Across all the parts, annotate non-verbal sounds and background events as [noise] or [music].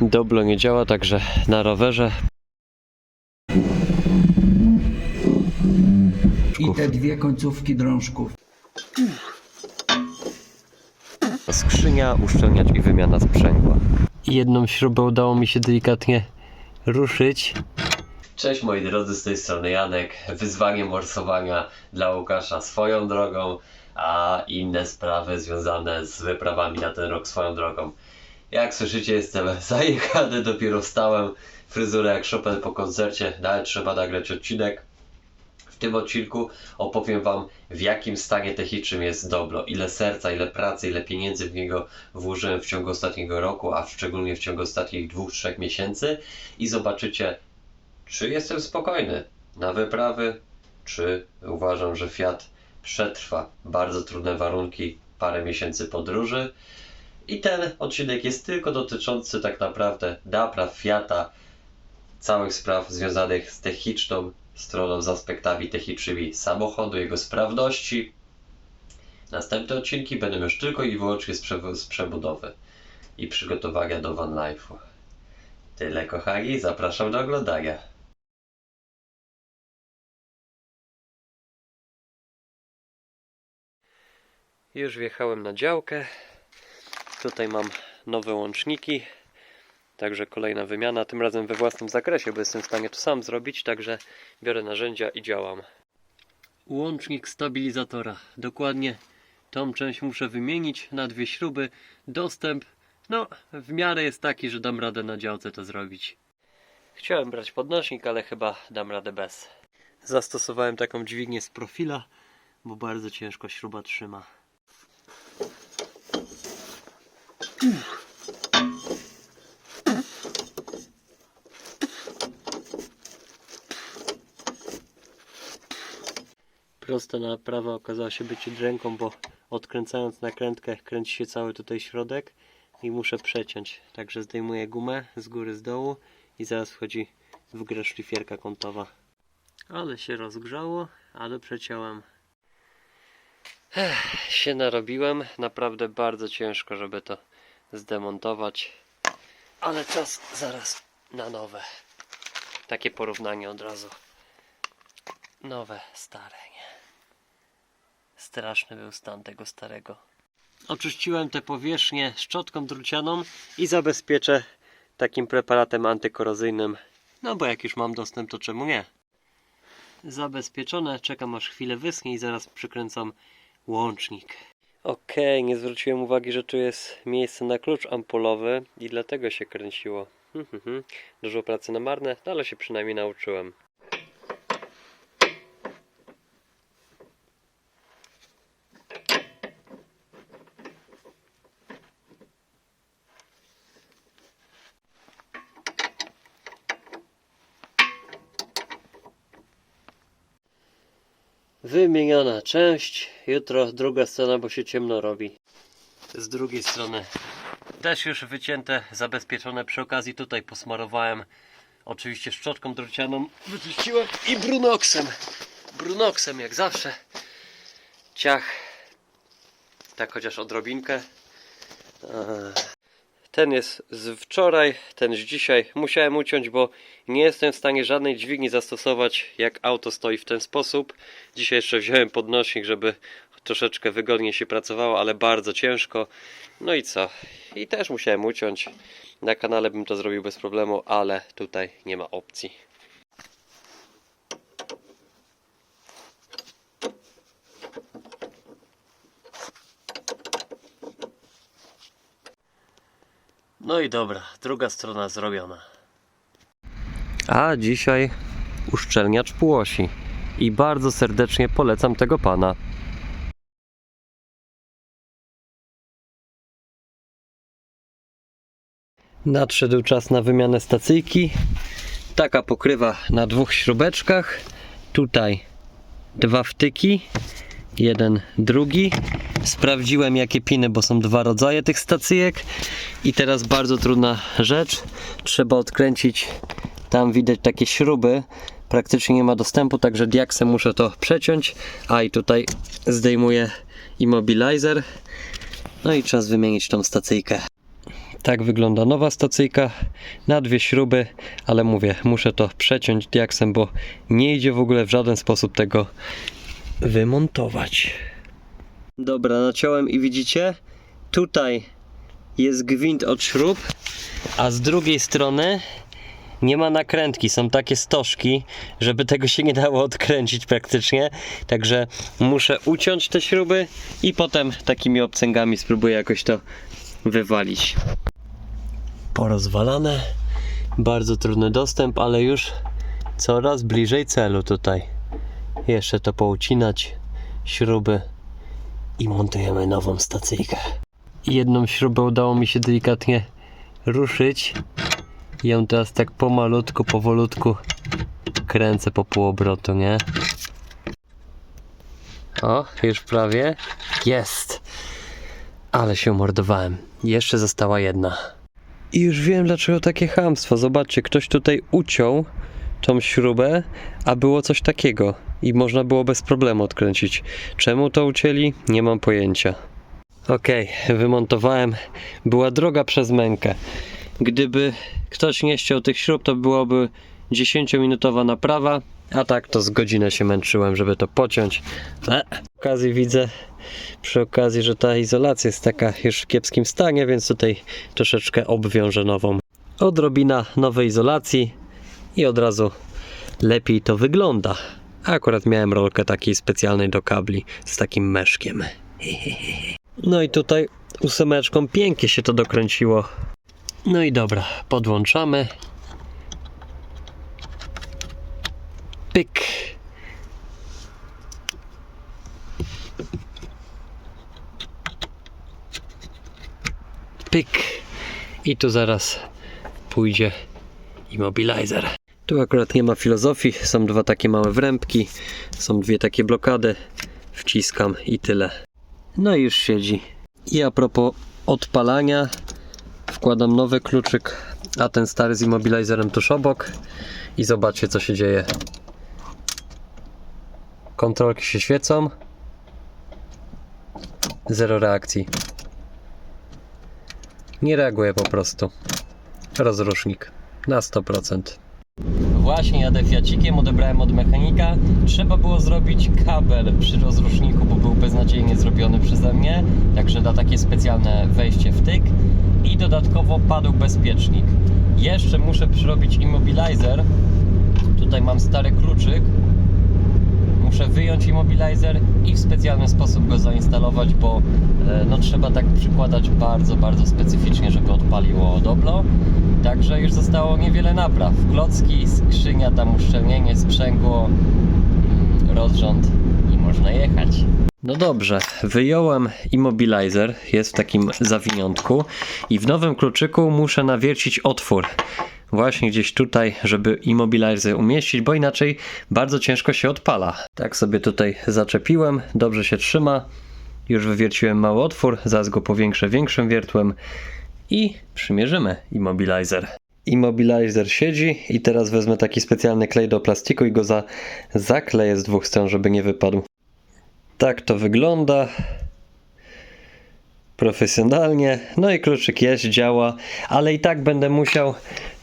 Doblo nie działa, także na rowerze. I te dwie końcówki drążków. Skrzynia, uszczelniacz i wymiana sprzęgła. Jedną śrubę udało mi się delikatnie ruszyć. Cześć moi drodzy, z tej strony Janek. Wyzwanie morsowania dla Łukasza swoją drogą, a inne sprawy związane z wyprawami na ten rok swoją drogą. Jak słyszycie, jestem [laughs] zajechany, dopiero wstałem. Fryzurę jak Chopin po koncercie, ale trzeba nagrać odcinek. W tym odcinku opowiem Wam, w jakim stanie technicznym jest Doblo, ile serca, ile pracy, ile pieniędzy w niego włożyłem w ciągu ostatniego roku, a szczególnie w ciągu ostatnich dwóch, trzech miesięcy i zobaczycie, czy jestem spokojny na wyprawy, czy uważam, że Fiat przetrwa bardzo trudne warunki, parę miesięcy podróży. I ten odcinek jest tylko dotyczący tak naprawdę napraw Fiata, całych spraw związanych z techniczną stroną, z aspektami technicznymi samochodu, jego sprawności. Następne odcinki będą już tylko i wyłącznie z, prze- z przebudowy i przygotowania do van life'u. Tyle kochani, zapraszam do oglądania. Już wjechałem na działkę. Tutaj mam nowe łączniki. Także kolejna wymiana, tym razem we własnym zakresie, bo jestem w stanie to sam zrobić, także biorę narzędzia i działam. Łącznik stabilizatora. Dokładnie tą część muszę wymienić na dwie śruby. Dostęp, no w miarę jest taki, że dam radę na działce to zrobić. Chciałem brać podnośnik, ale chyba dam radę bez. Zastosowałem taką dźwignię z profila, bo bardzo ciężko śruba trzyma. Prosta naprawa okazała się być dręką, bo odkręcając nakrętkę kręci się cały tutaj środek i muszę przeciąć. Także zdejmuję gumę z góry, z dołu i zaraz wchodzi w grę szlifierka kątowa. Ale się rozgrzało, ale przeciąłem. Ech, się narobiłem. Naprawdę bardzo ciężko, żeby to zdemontować. Ale czas zaraz na nowe. Takie porównanie od razu. Nowe, stare, nie? Straszny był stan tego starego. Oczyściłem te powierzchnie szczotką drucianą i zabezpieczę takim preparatem antykorozyjnym. No bo jak już mam dostęp, to czemu nie? Zabezpieczone, czekam aż chwilę wyschnie i zaraz przykręcam łącznik. Okej, nie zwróciłem uwagi, że tu jest miejsce na klucz ampulowy i dlatego się kręciło. Hmm, hmm, hmm. Dużo pracy na marne, no ale się przynajmniej nauczyłem. Wymieniona część. Jutro druga strona, bo się ciemno robi. Z drugiej strony też już wycięte, zabezpieczone. Przy okazji tutaj posmarowałem oczywiście szczotką drocianą. Wyczyściłem i brunoksem. Brunoksem jak zawsze. Ciach. Tak chociaż odrobinkę. Eee. Ten jest z wczoraj, ten z dzisiaj. Musiałem uciąć, bo nie jestem w stanie żadnej dźwigni zastosować, jak auto stoi w ten sposób. Dzisiaj jeszcze wziąłem podnośnik, żeby troszeczkę wygodniej się pracowało, ale bardzo ciężko. No i co? I też musiałem uciąć. Na kanale bym to zrobił bez problemu, ale tutaj nie ma opcji. No i dobra, druga strona zrobiona. A dzisiaj uszczelniacz półosi. I bardzo serdecznie polecam tego pana. Nadszedł czas na wymianę stacyjki. Taka pokrywa na dwóch śrubeczkach. Tutaj dwa wtyki, jeden, drugi. Sprawdziłem jakie piny, bo są dwa rodzaje tych stacyjek. I teraz bardzo trudna rzecz. Trzeba odkręcić. Tam widać takie śruby. Praktycznie nie ma dostępu, także diaksem muszę to przeciąć. A i tutaj zdejmuję immobilizer. No i czas wymienić tą stacyjkę. Tak wygląda nowa stacyjka na dwie śruby, ale mówię, muszę to przeciąć diaksem, bo nie idzie w ogóle w żaden sposób tego wymontować. Dobra, naciąłem i widzicie, tutaj jest gwint od śrub, a z drugiej strony nie ma nakrętki, są takie stożki, żeby tego się nie dało odkręcić praktycznie. Także muszę uciąć te śruby i potem takimi obcęgami spróbuję jakoś to wywalić. Porozwalane, bardzo trudny dostęp, ale już coraz bliżej celu tutaj. Jeszcze to poucinać, śruby i montujemy nową stacyjkę. Jedną śrubę udało mi się delikatnie ruszyć. I ją teraz tak pomalutku, powolutku kręcę po półobrotu, nie? O, już prawie. Jest! Ale się mordowałem. Jeszcze została jedna. I już wiem dlaczego takie chamstwo. Zobaczcie, ktoś tutaj uciął tą śrubę, a było coś takiego. I można było bez problemu odkręcić. Czemu to ucięli? Nie mam pojęcia. Okej, wymontowałem. Była droga przez mękę. Gdyby ktoś nie chciał tych śrub, to byłoby 10-minutowa naprawa, a tak to z godzinę się męczyłem, żeby to pociąć. E, przy okazji widzę, przy okazji, że ta izolacja jest taka już w kiepskim stanie, więc tutaj troszeczkę obwiążę nową. Odrobina nowej izolacji i od razu lepiej to wygląda. Akurat miałem rolkę takiej specjalnej do kabli z takim meszkiem. No i tutaj ósemeczką pięknie się to dokręciło. No i dobra, podłączamy. Pyk. Pyk. I tu zaraz pójdzie immobilizer. Tu akurat nie ma filozofii, są dwa takie małe wrębki, są dwie takie blokady. Wciskam i tyle. No i już siedzi. I a propos odpalania, wkładam nowy kluczyk, a ten stary z immobilizerem tuż obok i zobaczcie co się dzieje. Kontrolki się świecą. Zero reakcji. Nie reaguje po prostu. Rozrusznik na 100%. Właśnie jadę Fiacikiem, odebrałem od mechanika. Trzeba było zrobić kabel przy rozruszniku, bo był beznadziejnie zrobiony przeze mnie. Także da takie specjalne wejście w tyk. I dodatkowo padł bezpiecznik. Jeszcze muszę przyrobić immobilizer. Tutaj mam stary kluczyk. Muszę wyjąć immobilizer i w specjalny sposób go zainstalować, bo e, no, trzeba tak przykładać bardzo, bardzo specyficznie, żeby odpaliło doblo. Także już zostało niewiele napraw. Klocki, skrzynia, tam uszczelnienie, sprzęgło, mm, rozrząd i można jechać. No dobrze, wyjąłem immobilizer, jest w takim zawiniątku i w nowym kluczyku muszę nawiercić otwór. Właśnie gdzieś tutaj, żeby immobilizer umieścić, bo inaczej bardzo ciężko się odpala. Tak sobie tutaj zaczepiłem, dobrze się trzyma. Już wywierciłem mały otwór, zaraz go powiększę większym wiertłem i przymierzymy immobilizer. Immobilizer siedzi i teraz wezmę taki specjalny klej do plastiku i go za, zakleję z dwóch stron, żeby nie wypadł. Tak to wygląda. Profesjonalnie. No i kluczyk jest, działa, ale i tak będę musiał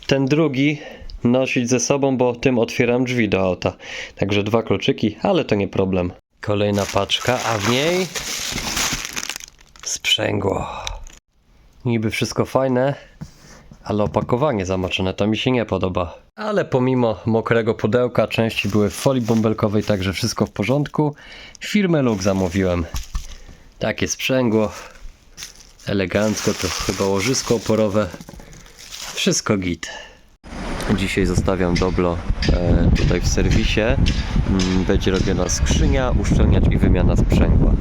ten drugi nosić ze sobą, bo tym otwieram drzwi do auta. Także dwa kluczyki, ale to nie problem. Kolejna paczka, a w niej sprzęgło. Niby wszystko fajne, ale opakowanie zamaczone to mi się nie podoba. Ale pomimo mokrego pudełka, części były w folii bąbelkowej, także wszystko w porządku. Firmę Luk zamówiłem. Takie sprzęgło. Elegancko, to chyba łożysko oporowe. Wszystko git. Dzisiaj zostawiam doblo e, tutaj w serwisie. Mm, Będzie robiona skrzynia, uszczelniacz i wymiana sprzęgła.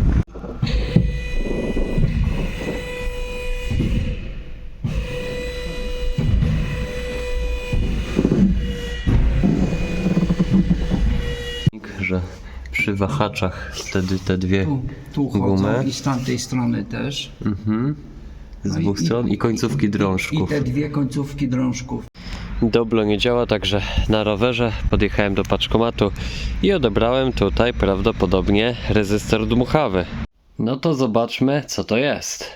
że przy wahaczach wtedy te dwie Tu, tu gumy i z tamtej strony też. Z No i- dwóch stron i końcówki I drążków. te dwie końcówki drążków. Doblo nie działa, także na rowerze podjechałem do paczkomatu i odebrałem tutaj prawdopodobnie rezystor dmuchawy. No to zobaczmy co to jest.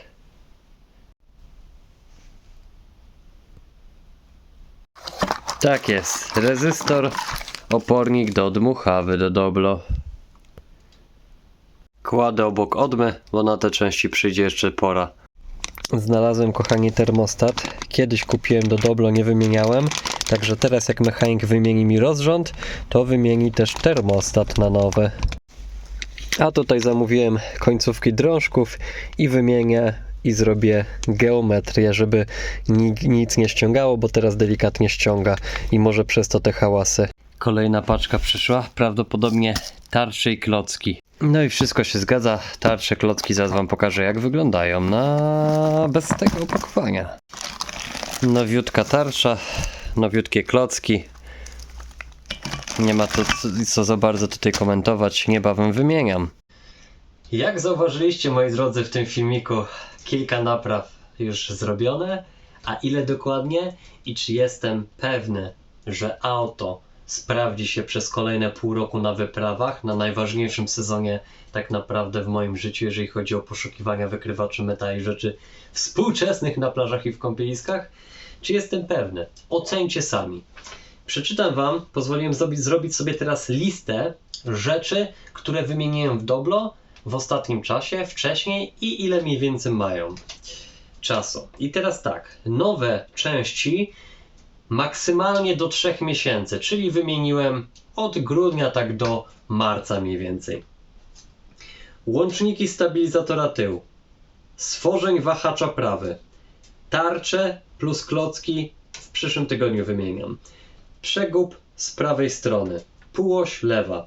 Tak jest. Rezystor, opornik do dmuchawy do doblo. Kładę obok odmy, bo na te części przyjdzie jeszcze pora. Znalazłem, kochani, termostat. Kiedyś kupiłem do Doblo, nie wymieniałem. Także teraz, jak mechanik wymieni mi rozrząd, to wymieni też termostat na nowy. A tutaj zamówiłem końcówki drążków i wymienię i zrobię geometrię, żeby ni- nic nie ściągało, bo teraz delikatnie ściąga i może przez to te hałasy. Kolejna paczka przyszła, prawdopodobnie tarcze i klocki. No i wszystko się zgadza. Tarcze, klocki, zaraz wam pokażę jak wyglądają na bez tego opakowania. Nowiutka tarcza, nowiutkie klocki. Nie ma to co, za bardzo tutaj komentować, niebawem wymieniam. Jak zauważyliście moi drodzy w tym filmiku, kilka napraw już zrobione, a ile dokładnie i czy jestem pewny, że auto sprawdzi się przez kolejne pół roku na wyprawach, na najważniejszym sezonie tak naprawdę w moim życiu, jeżeli chodzi o poszukiwania wykrywaczy metali rzeczy współczesnych na plażach i w kąpieliskach? Czy jestem pewny? Ocencie sami. Przeczytam Wam, pozwoliłem zrobić, zrobić sobie teraz listę rzeczy, które wymieniłem w Doblo w ostatnim czasie, wcześniej i ile mniej więcej mają czasu. I teraz tak, nowe części maksymalnie do 3 miesięcy, czyli wymieniłem od grudnia tak do marca mniej więcej. Łączniki stabilizatora tył, stworzeń wahacza prawy, tarcze plus klocki w przyszłym tygodniu wymieniam. Przegub z prawej strony, półoś lewa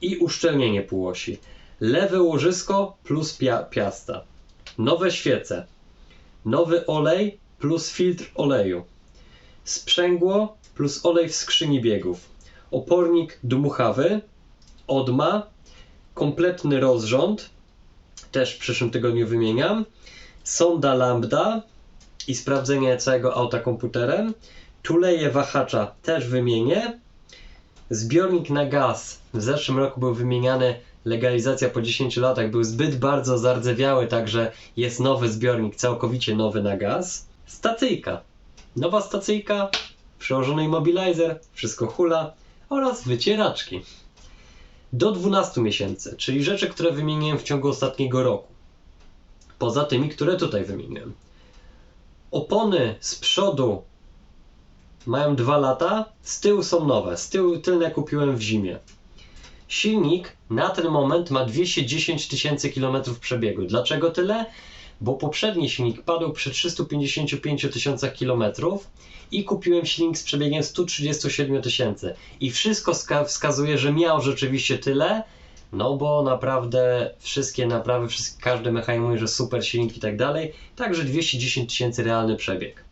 i uszczelnienie półosi. Lewe łożysko plus pia piasta. Nowe świece. Nowy olej plus filtr oleju. Sprzęgło plus olej w skrzyni biegów. Opornik dmuchawy. Odma. Kompletny rozrząd. Też w przyszłym tygodniu wymieniam. Sonda lambda i sprawdzenie całego auta komputerem. Tuleje wahacza też wymienię. Zbiornik na gaz w zeszłym roku był wymieniany. Legalizacja po 10 latach był zbyt bardzo zardzewiały, także jest nowy zbiornik, całkowicie nowy na gaz. Stacyjka. Nowa stacyjka, przełożony immobilizer, wszystko hula oraz wycieraczki. Do 12 miesięcy, czyli rzeczy, które wymieniłem w ciągu ostatniego roku. Poza tymi, które tutaj wymieniłem. Opony z przodu mają 2 lata, z tyłu są nowe. Z tyłu tylne kupiłem w zimie. Silnik na ten moment ma 210 tysięcy km przebiegu. Dlaczego tyle? Bo poprzedni silnik padł przy 355 tysiącach km i kupiłem silnik z przebiegiem 137 tysięcy. I wszystko ska- wskazuje, że miał rzeczywiście tyle, no bo naprawdę wszystkie naprawy, wszystkie, każdy mechanik mówi, że super silnik i tak dalej. Także 210 tysięcy realny przebieg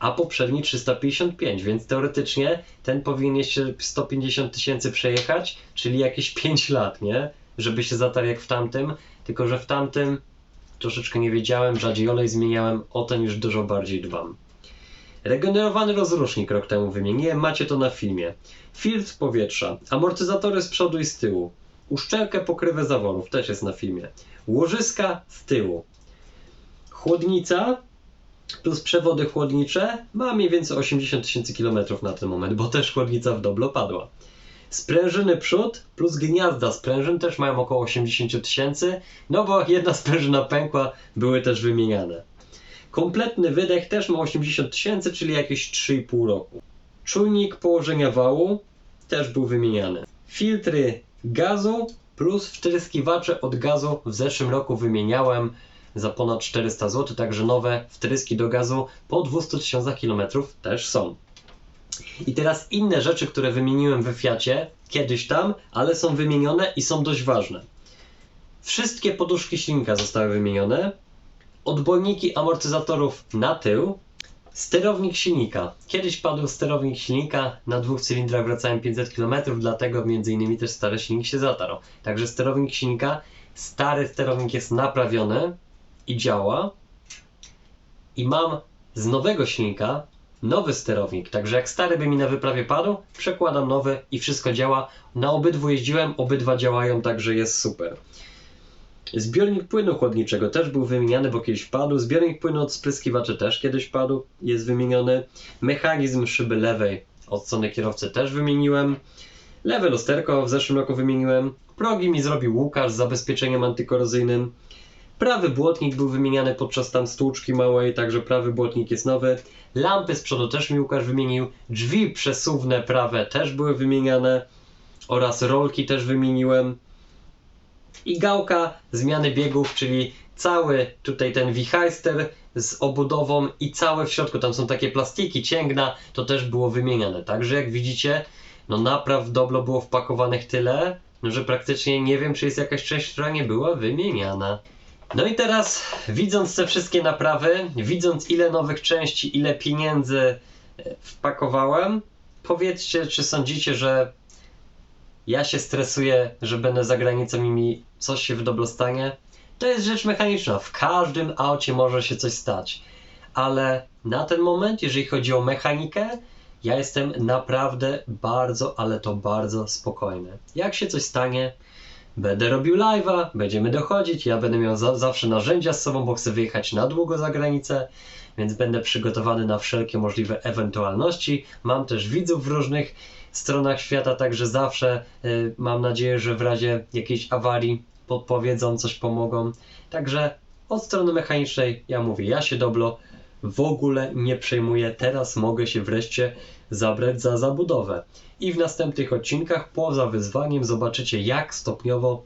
a poprzedni 355, więc teoretycznie ten powinien jeszcze 150 tysięcy przejechać, czyli jakieś 5 lat, nie? Żeby się zatarł jak w tamtym, tylko że w tamtym troszeczkę nie wiedziałem, rzadziej olej zmieniałem, o ten już dużo bardziej dbam. Regenerowany rozrusznik rok temu wymieniłem, macie to na filmie. Filtr powietrza, amortyzatory z przodu i z tyłu, uszczelkę pokrywę zaworów, też jest na filmie. Łożyska z tyłu. Chłodnica plus przewody chłodnicze ma mniej więcej 80 tysięcy kilometrów na ten moment, bo też chłodnica w doblo padła. Sprężyny przód plus gniazda sprężyn też mają około 80 tysięcy, no bo jedna sprężyna pękła, były też wymieniane. Kompletny wydech też ma 80 tysięcy, czyli jakieś 3,5 roku. Czujnik położenia wału też był wymieniany. Filtry gazu plus wtryskiwacze od gazu w zeszłym roku wymieniałem za ponad 400 zł, także nowe wtryski do gazu po 200 tysiącach kilometrów też są. I teraz inne rzeczy, które wymieniłem we Fiacie kiedyś tam, ale są wymienione i są dość ważne. Wszystkie poduszki silnika zostały wymienione, odbojniki amortyzatorów na tył, sterownik silnika. Kiedyś padł sterownik silnika, na dwóch cylindrach wracałem 500 km, dlatego między innymi też stary silnik się zatarł. Także sterownik silnika, stary sterownik jest naprawiony i działa. I mam z nowego silnika nowy sterownik, także jak stary by mi na wyprawie padł, przekładam nowy i wszystko działa. Na obydwu jeździłem, obydwa działają, także jest super. Zbiornik płynu chłodniczego też był wymieniany, bo kiedyś padł. Zbiornik płynu od spryskiwaczy też kiedyś padł, jest wymieniony. Mechanizm szyby lewej od strony kierowcy też wymieniłem. Lewe lusterko w zeszłym roku wymieniłem. Progi mi zrobił Łukasz z zabezpieczeniem antykorozyjnym. Prawy błotnik był wymieniany podczas tam stłuczki małej, także prawy błotnik jest nowy. Lampy z przodu też mi Łukasz wymienił. Drzwi przesuwne prawe też były wymieniane. Oraz rolki też wymieniłem. I gałka zmiany biegów, czyli cały tutaj ten wichajster z obudową i całe w środku, tam są takie plastiki, cięgna, to też było wymieniane. Także jak widzicie, no naprawdę doblo było wpakowanych tyle, że praktycznie nie wiem, czy jest jakaś część, która nie była wymieniana. No i teraz, widząc te wszystkie naprawy, widząc ile nowych części, ile pieniędzy e, wpakowałem, powiedzcie, czy sądzicie, że ja się stresuję, że będę za granicą i mi coś się w doblo stanie? To jest rzecz mechaniczna. W każdym aucie może się coś stać. Ale na ten moment, jeżeli chodzi o mechanikę, ja jestem naprawdę bardzo, ale to bardzo spokojny. Jak się coś stanie, będę robił live'a, będziemy dochodzić, ja będę miał za, zawsze narzędzia z sobą, bo chcę wyjechać na długo za granicę, więc będę przygotowany na wszelkie możliwe ewentualności. Mam też widzów w różnych stronach świata, także zawsze y, mam nadzieję, że w razie jakiejś awarii podpowiedzą, coś pomogą. Także od strony mechanicznej ja mówię, ja się doblo w ogóle nie przejmuję. Teraz mogę się wreszcie zabrać za zabudowę. I w następnych odcinkach poza wyzwaniem zobaczycie, jak stopniowo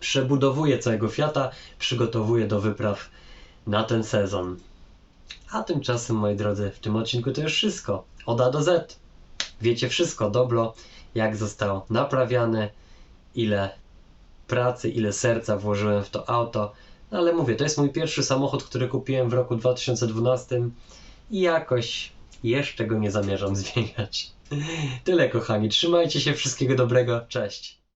przebudowuję całego Fiata, przygotowuję do wypraw na ten sezon. A tymczasem, moi drodzy, w tym odcinku to już wszystko. Od A do Z. Wiecie wszystko, doblo, jak został naprawiany, ile pracy, ile serca włożyłem w to auto. No ale mówię, to jest mój pierwszy samochód, który kupiłem w roku 2012 i jakoś jeszcze go nie zamierzam [laughs] zmieniać. Tyle kochani, trzymajcie się, wszystkiego dobrego, cześć.